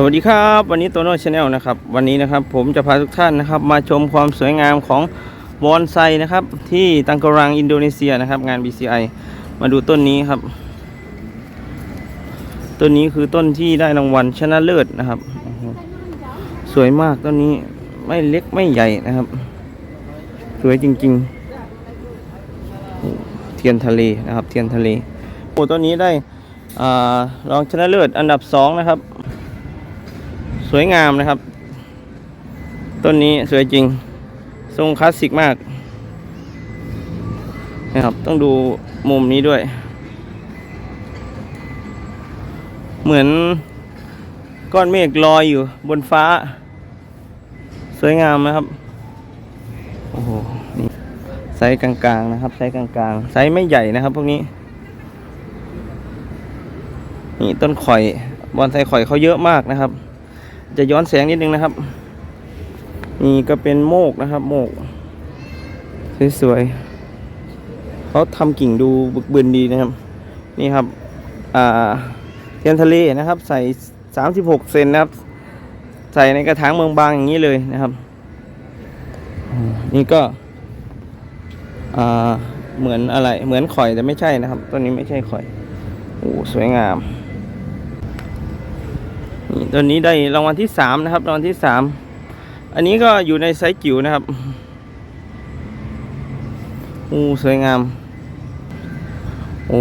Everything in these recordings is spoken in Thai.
สวัสดีครับวันนี้โตโน่ชาแนลนะครับวันนี้นะครับผมจะพาทุกท่านนะครับ มาชมความสวยงามของบอนไซนะครับ ที่ตังกรังอินโดนีเซียนะครับ งาน BCI มาดูต้นนี้ครับ ต้นนี้คือต้นที่ได้รางวัลชนะเลิศนะครับ สวยมากต้นนี้ไม่เล็กไม่ใหญ่นะครับ สวยจริง ๆ เทียนทะเลนะครับ เทียนทะเลโอ้ต้นนี้ได้อารองชนะเลิศอันดับสองนะครับ สวยงามนะครับ ต้นนี้สวยจริง ทรงคลาสสิกมากนะครับ ต้องดูมุมนี้ด้วย เหมือนก้อนเมฆลอยอยู่บนฟ้า สวยงามนะครับ โอ้โหนี่ไซส์กลางๆนะครับ ไซส์กลางๆ ไซส์ไม่ใหญ่นะครับ พวกนี้ นี่ต้นข่อย บอนไซข่อยเขาเยอะมากนะครับ จะย้อนแสงนิดนึงนะครับ นี่ก็เป็นโมกนะครับ โมก สวยๆเขาทำกิ่งดูบึกบึนดีนะครับ นี่ครับ อ่าเทียนทะเลนะครับ ใส่36เซนนะครับ ใส่ในกระถางเมืองบางอย่างนี้เลยนะครับ นี่ก็อ่าเหมือนอะไร เหมือนข่อยแต่ไม่ใช่นะครับ ต้นนี้ไม่ใช่ข่อย โอ้ สวยงาม ตัวนี้ได้รางวัลที่สามนะครับ รางวัลที่สามอันนี้ก็อยู่ในไซส์จิ๋วนะครับโอ้สวยงาม โอ้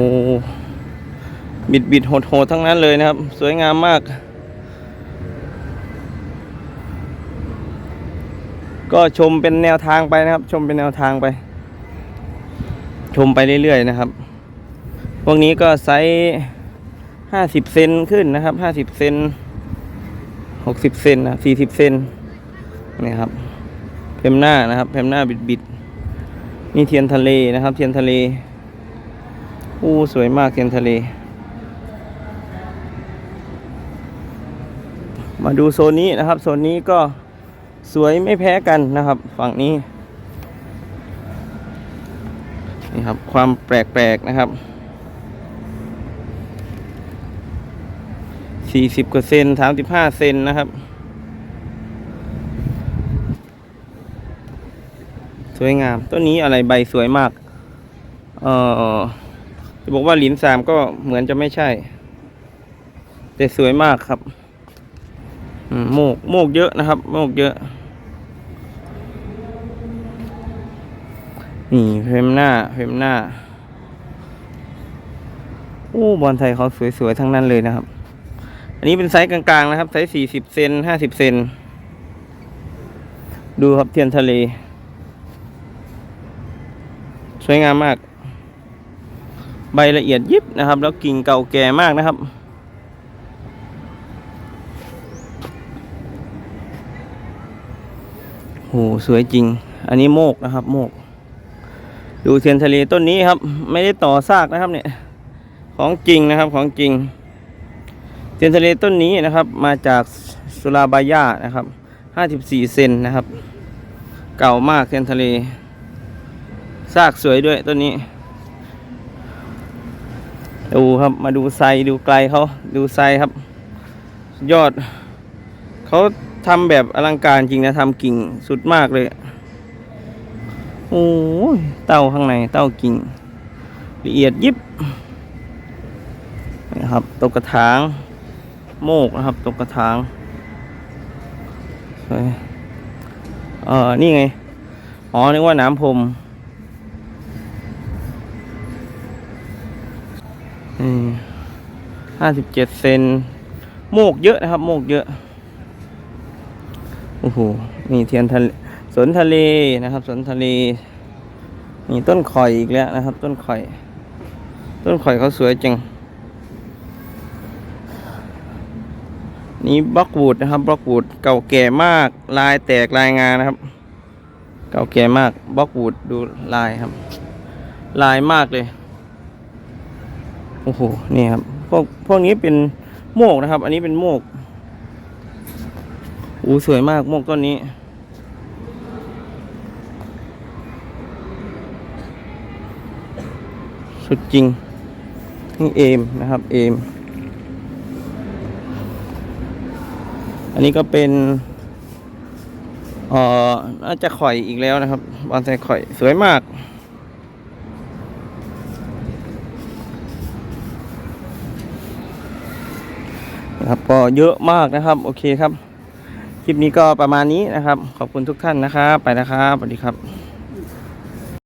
บิดบิดโหดโหดทั้งนั้นเลยนะครับ สวยงามมาก ก็ชมเป็นแนวทางไปนะครับ ชมเป็นแนวทางไป ชมไปเรื่อยๆนะครับ พวกนี้ก็ไซส์ห้าสิบเซนขึ้นนะครับห้าสิบเซน หกสิบเซนนะสี่สิบเซนนี่ครับเพมหน้านะครับเพมหน้าบิดบิดนี่เทียนทะเลนะครับ เทียนทะเลอู้สวยมากเทียนทะเล มาดูโซนนี้นะครับโซนนี้ก็สวยไม่แพ้กันนะครับ ฝั่งนี้นี่ครับความแปลกๆนะครับ สี่สิบกว่าเซนสามสิบห้าเซนนะครับ สวยงาม ต้นนี้อะไรใบสวยมาก เอ่อ จะบอกว่าหลินสามก็เหมือนจะไม่ใช่ แต่สวยมากครับโมก โมกเยอะนะครับ โมกเยอะ นี่เพมหน้าเพมหน้า โอ้ บอลไทยเขาสวยๆ ทั้งนั้นเลยนะครับ อันนี้เป็นไซส์กลางๆนะครับไซส์สี่สิบเซนห้าสิบเซนดูครับเทียนทะเล สวยงามมาก ใบละเอียดยิบนะครับ แล้วกิ่งเก่าแก่มากนะครับ โหสวยจริง อันนี้โมกนะครับ โมก ดูเทียนทะเลต้นนี้ครับ ไม่ได้ต่อซากนะครับเนี่ย ของจริงนะครับของจริง เทียนทะเลต้นนี้นะครับ มาจากสุราบายานะครับ54เซนนะครับ เก่ามากเทียนทะเลซากสวยด้วยต้นนี้ ดูครับมาดูไซดูไกลเขาดูไซครับ ยอดเขาทำแบบอลังการจริงนะทำกิ่งสุดมากเลย โอ้ยเต้าข้างในเต้ากิ่ง ละเอียดยิบนะครับตกกระถาง โมกนะครับ ตกกระถางเออนี่ไง อ๋อ นึกว่าน้ำพรมห้าสิบเจ็ดเซน โมกเยอะนะครับ โมกเยอะ โอ้โห นี่เทียนทะเล สนทะเลนะครับ สนทะเล นี่ต้นข่อยอีกแล้วนะครับ ต้นข่อย ต้นข่อยเขาสวยจริง นี่บล็อกวูดนะครับบล็อกวูดเก่าแก่มากลายแตกลายงานนะครับ เก่าแก่มากบล็อกวูดดูลายครับ ลายมากเลยโอ้โหนี่ครับพวกพวกนี้เป็นโมกนะครับ อันนี้เป็นโมกอู้สวยมากโมกต้นนี้สุดจริงนี่เอมนะครับเอม อันนี้ก็เป็นเอ่อน่าจะข่อยอีกแล้วนะครับบอนไซข่อยสวยมากนะครับก็เยอะมากนะครับ โอเคครับ คลิปนี้ก็ประมาณนี้นะครับ ขอบคุณทุกท่านนะครับ ไปนะครับสวัสดีครับ